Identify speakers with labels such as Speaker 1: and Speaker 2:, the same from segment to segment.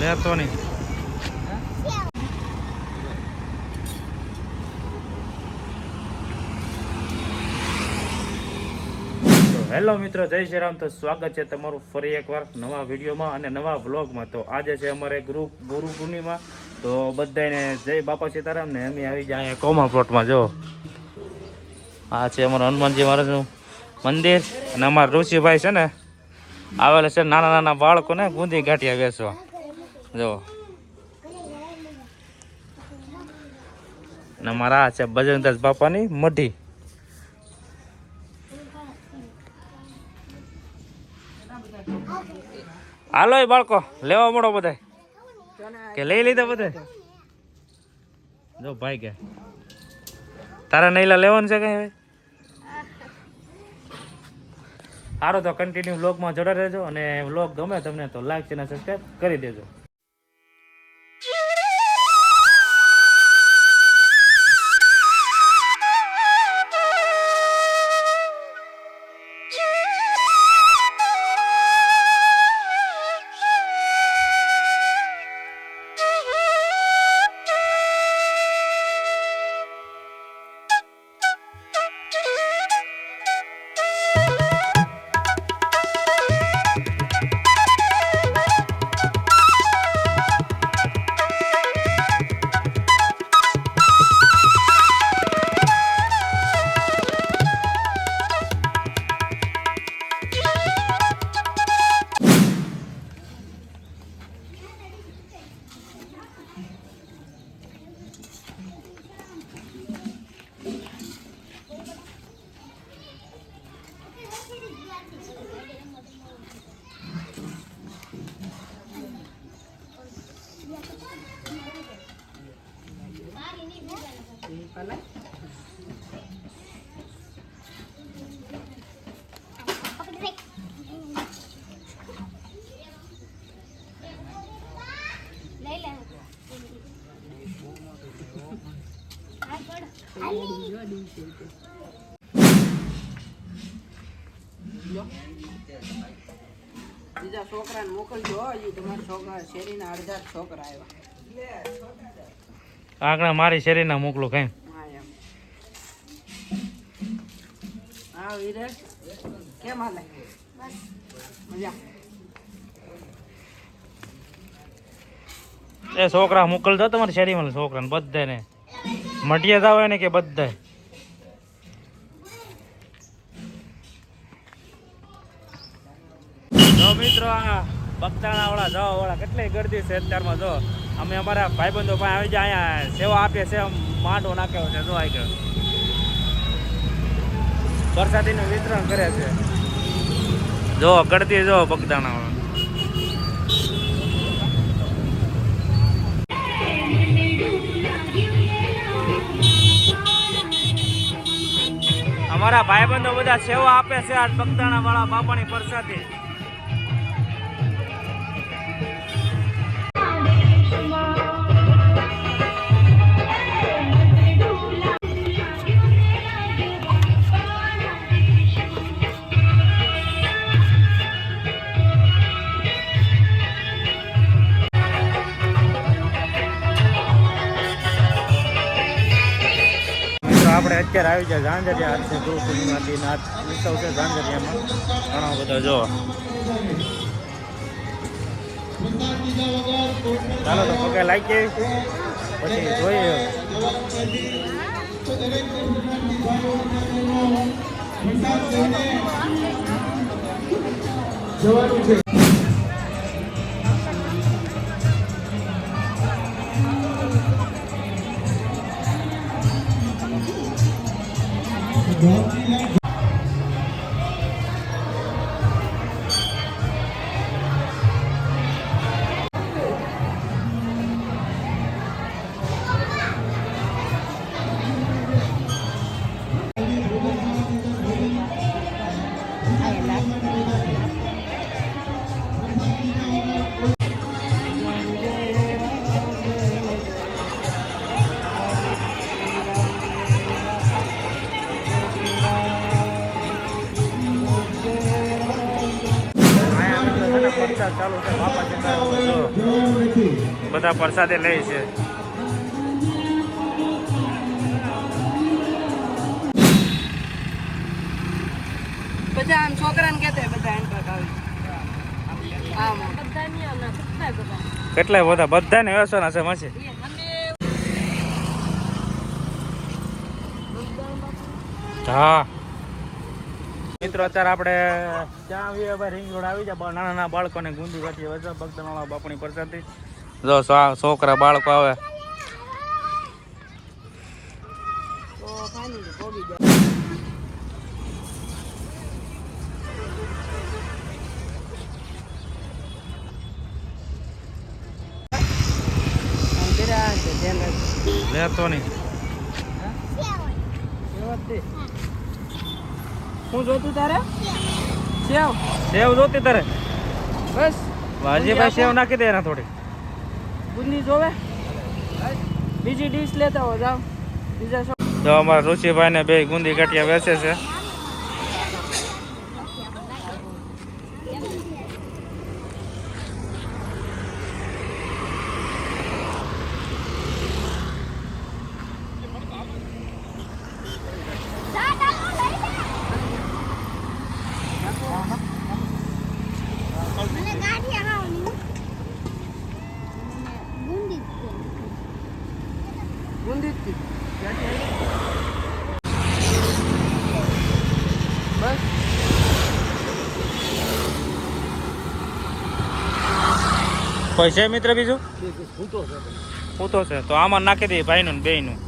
Speaker 1: લેતો નહીં. હેલો મિત્રો, જય શ્રી રામ. તો સ્વાગત છે તમારું ફરી એકવાર નવા વિડીયોમાં અને નવા વ્લોગમાં. તો આજે છે અમારે ગ્રુપ ગુરુ પૂર્ણિમા. તો બધાને જય બાપા સીતારામ ને અમે આવી જાય અહીંયા કોમા પ્લોટમાં, જો. આ છે અમારું હનુમાનજી મહારાજનું મંદિર અને અમારા ઋષિભાઈ છે ને આવેલા છે નાના નાના બાળકોને ગુંદી ગાંઠિયા વેચવા. જો. ને મારા છે બજરંગદાસ બાપાની મઢી. હાલો એ બાળકો, લેવા મળો બધા કે લઈ લીધા બધા જો ભાઈ કે તારા નૈલા લેવાનું છે કઈ હવે? સારો તો કન્ટિન્યુ વ્લોગમાં જોડા રહેજો અને વ્લોગ ગમે તમને તો લાઈક અને સબસ્ક્રાઈબ કરી દેજો.
Speaker 2: બીજા છોકરાને મોકલજો હજી તમારા છોકરા શેરીના અડધા છોકરા આવ્યા.
Speaker 1: આંકડા મારી શરીરના મોકલો કઈ.
Speaker 2: હા એમ. હા વીરે કેમ હાલે? મજા.
Speaker 1: એ છોકરા મોકલજો તમારી શેરીમાં છોકરાને બધાને. મટિયા આવે ને કે બધા જો મિત્રો આ બગદાણા વાળા વાળા કેટલી ગરદી છે અત્યારમાં જો. અમે અમારા ભાઈબંધો પાસે આવી જાય અહીંયા સેવા આપીએ છે માંડવો નાખ્યો છે, જો આગળ. વરસાદીનું વિતરણ કરે છે. જો ગળતી જો બગદાણા વાળા અમારા ભાઈબંધો બધા સેવા આપે છે આ બગદાણા વાળા બાપાની પ્રસાદી. આવી જાય ઝાંઝરિયા હાથ છે ગુરુકુલમાંથી નાથ ઉત્સવ છે ઝાંઝરિયામાં. ઘણો બધો જો. ચાલો તો પગે લાગી પછી જોઈએ. જવાનું છે. ચાલુ છે બાપા બધા પ્રસાદે લે છે.
Speaker 2: બધા આમ છોકરાને કહેતા બધા એમ પર આવી
Speaker 1: કેટલાય બધા? બધાને વ્યસન છે મસી. હા. મિત્રો, અત્યારે આપણે ક્યાં ભાઈ રિંગ રોડ આવી જાય. નાના નાના બાળકોને ગુંદી કાઢીએ વચ્ચે ભક્તમાળા બાપુની પ્રસાદી. જો છોકરા બાળકો આવે. લેતો નહીં.
Speaker 2: હું જોતું તારે? સેવ.
Speaker 1: સેવ જોતી તારે?
Speaker 2: બસ.
Speaker 1: વાજીભાઈ ભાઈ સેવ નાખી દે એના થોડી.
Speaker 2: બુંદી જોવે? બીજી ડીશ લેતા હો જાઓ. બીજા
Speaker 1: તો અમારા ઋષિભાઈ ને બે ગુંદી ગાંઠિયા વેચે છે.
Speaker 2: બસ
Speaker 1: પૈસા મિત્ર બીજું? પૂતો છે તો આમાં નાખી દઈએ ભાઈનું ને બેયનું.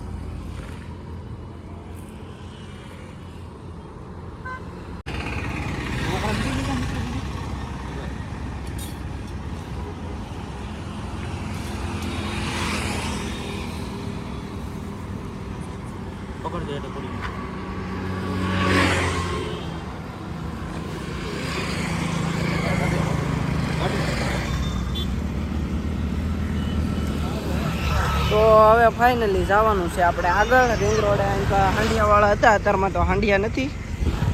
Speaker 2: તો હવે ફાઇનલી જવાનું છે આપણે આગળ. રિંગ રોડે એમ હાંડિયાવાળા હતા અત્યારમાં તો હાંડિયા નથી.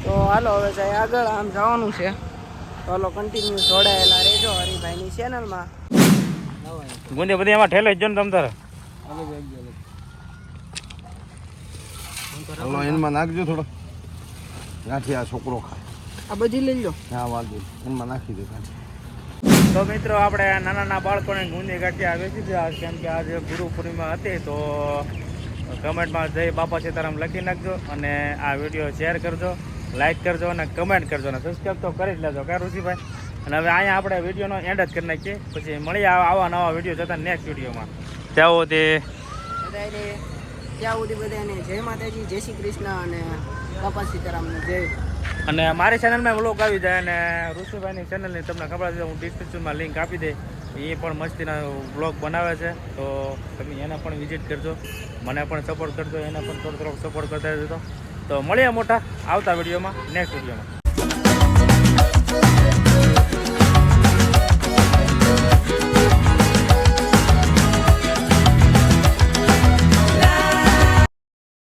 Speaker 2: તો હાલો હવે જાય આગળ આમ જવાનું છે. તો હાલો કન્ટિન્યુ જોડાયેલા રહેજો હરિભાઈની ચેનલમાં
Speaker 1: ગુંદે બધી એમાં ઠેલે જ જો ને તમ તારે.
Speaker 3: હલો એનમાં નાખજો થોડો. ગાંઠિયા આ છોકરો ખાય.
Speaker 2: આ બધી લઈ લો.
Speaker 3: હા વાંધો. એનમાં નાખી દે ત્યાંથી
Speaker 1: તો મિત્રો આપણે નાના નાના બાળકોને ગુંદી ગાંઠિયા વેચી દીધા. કેમ કે આજે ગુરુ પૂર્ણિમા હતી, તો કમેન્ટમાં જય બાપા સીતારામ લખી નાખજો અને આ વીડિયો શેર કરજો, લાઈક કરજો અને કમેન્ટ કરજો અને સબસ્ક્રાઈબ તો કરી જ લેજો, કા ઋષિભાઈ? અને હવે અહીંયા આપણે વિડીયોનો એન્ડ જ કરી નાખીએ. પછી મળીએ આવા નવા વીડિયો જતા નેક્સ્ટ વિડીયોમાં. ત્યાં સુધી
Speaker 2: ત્યાં સુધી બધાને જય માતાજી, જય શ્રી કૃષ્ણ અને બાપા સીતારામ. જય.
Speaker 1: અને મારી ચેનલમાં વ્લોગ આવી જાય અને ઋષિભાઈની ચેનલની તમને ખબર છે હું ડિસ્ક્રિપ્શનમાં લિંક આપી દઈ એ પણ મસ્તીના વ્લોગ બનાવે છે. તો તમે એને પણ વિઝિટ કરજો. મને પણ સપોર્ટ કરજો, એને પણ થોડો થોડોક સપોર્ટ કરતા જતો તો મળીએ મોટા, આવતા વિડીયોમાં નેક્સ્ટ વિડીયોમાં.